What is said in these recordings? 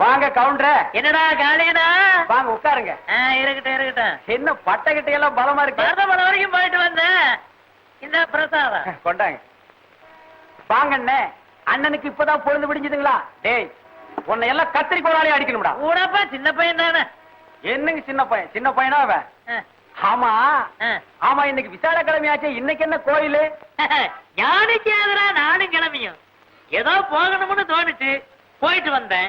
வாங்க கவுண்டர என்னடா காளியடா வாங்க உட்காருங்க. இருக்கட்டும் இருக்கட்டும். என்ன பட்டை கிட்ட எல்லாம் பலமா இருக்கு. மருதமலை வரைக்கும் போயிட்டு வந்தேன் இந்த பிரசாதம். கொண்டாங்க. வாங்க அண்ணே. அண்ணனுக்கு இப்பதான் பொழுது விடிஞ்சதுங்களா? டேய் உன்னை எல்லாம் கத்திரி கோலாலே அடிக்கணும்டா. கூடப்பா சின்ன பையன் தானே. என்னங்க சின்ன பையன்? சின்ன பையனா அவன்? ஆமா. ஆமா இன்னைக்கு விசால கிழமை ஆச்சு இன்னைக்கு என்ன கோயிலு? யானைக்கு எதிரா நானும் கிளம்பியும். ஏதோ போகணும்னு தோணுச்சு. போயிட்டு வந்தேன்.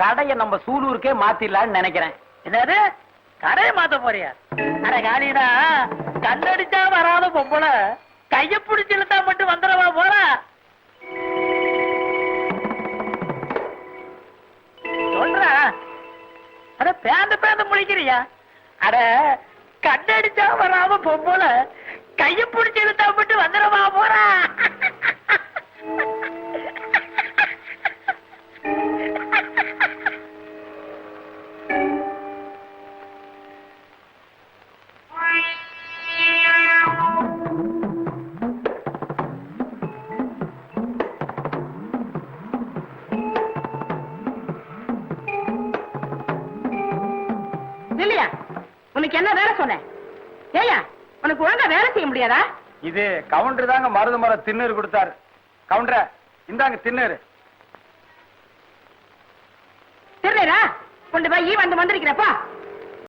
கடைய நம்ம சூலூருக்கே மாத்திடலாம்னு நினைக்கிறேன். என்னது? கடையை மாத்த போறியா? அட காலிடா கண்ணடிச்சா வராத பொம்பளை கைய பிடிச்சு இழுத்தா மட்டும் வந்துடவா போற? சொல்றா. அட பேந்த பேந்த முழிக்கிறியா? அட கண்ணடிச்சா வராம பொம்பளை கைய பிடிச்சு இழுத்தா மட்டும் வந்துடவா இல்லையா? உனக்கு என்ன வேலை சொன்னேன்? ஏயா உனக்கு ஒழுங்கா வேலை செய்ய முடியாதா? இது கவுண்டர் தாங்க மருது மரம் திண்ணூறு கொடுத்தாரு. கவுண்டர இந்தாங்க திண்ணூறு திருடா கொண்டு போய் வந்து வந்திருக்கிறப்பா